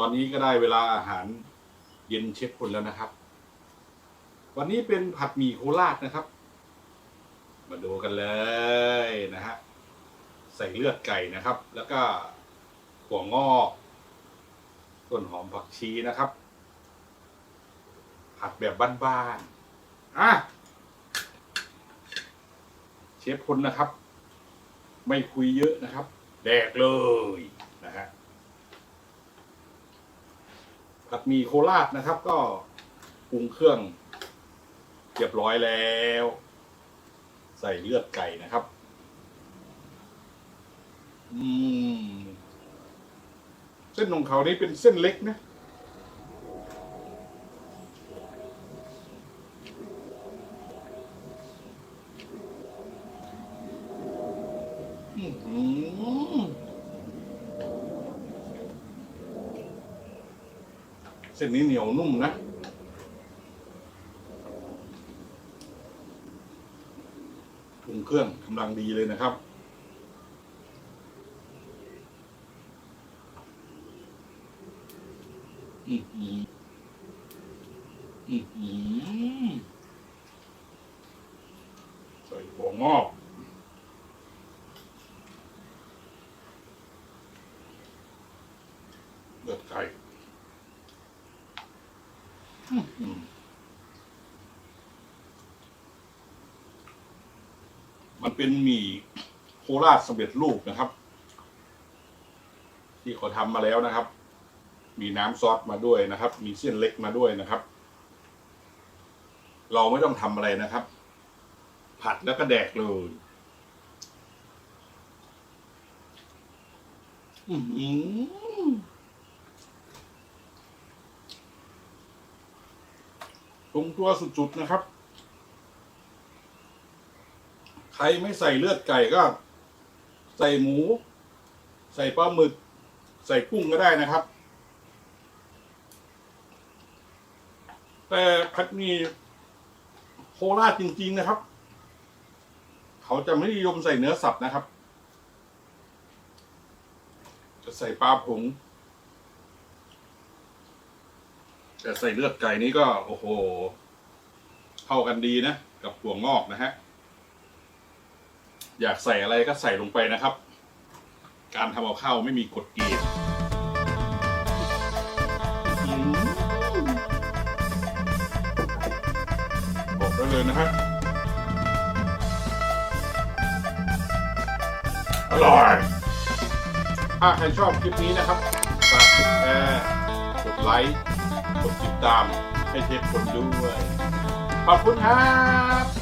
ตอนนี้ก็ได้เวลาอาหารเย็นเชฟพลแล้วนะครับ วันนี้เป็นผัดหมี่โคราชนะครับ มาดูกันเลยนะฮะใส่เลือดไก่นะครับ แล้วก็หัวงอกต้นหอมผักชีนะครับ ผัดแบบบ้านๆอะเชฟพลนะครับ ไม่คุยเยอะนะครับ แดกเลย ผัดหมี่โคราชนะครับ ก็ปรุงเครื่องเรียบร้อยแล้ว ใส่เลือดไก่นะครับ อืม เส้นของเขานี่เป็นเส้นเล็กนะอื้อหือ เส้นนี้เหนียวนุ่มนะ ปรุงเครื่องกำลังดีเลยนะครับ อือหืออือหือใส่หัวงอกเลือดไก่ มันเป็นหมี่โคราชสำเร็จรูปนะครับ ที่เขาทำมาแล้วนะครับ มีน้ำซอสมาด้วยนะครับ มีเส้นเล็กมาด้วยนะครับ เราไม่ต้องทำอะไรนะครับ ผัดแล้วก็แดกเลยอือหือ ตรงตัวสุดๆนะครับ ใครไม่ใส่เลือดไก่ก็ ใส่หมู ใส่ปลาหมึก ใส่กุ้งก็ได้นะครับ แต่ผัดมีโคราชจริง ๆนะครับ เขาจะไม่นิยมใส่เนื้อสัตว์นะครับ จะใส่ปลาผง แต่ใส่เลือดไก่นี้ก็โอ้โห เข้ากันดีนะ กับถั่วงอกนะฮะ อยากใส่อะไรก็ใส่ลงไปนะครับ การทำเอาข้าวไม่มีกฎเกณฑ์บอกได้เลยนะฮะอร่อย ถ้าใครชอบคลิปนี้นะครับ ฝากกดแชร์ กดไลค์ กดติดตามให้เทพคนด้วย ขอบคุณครับ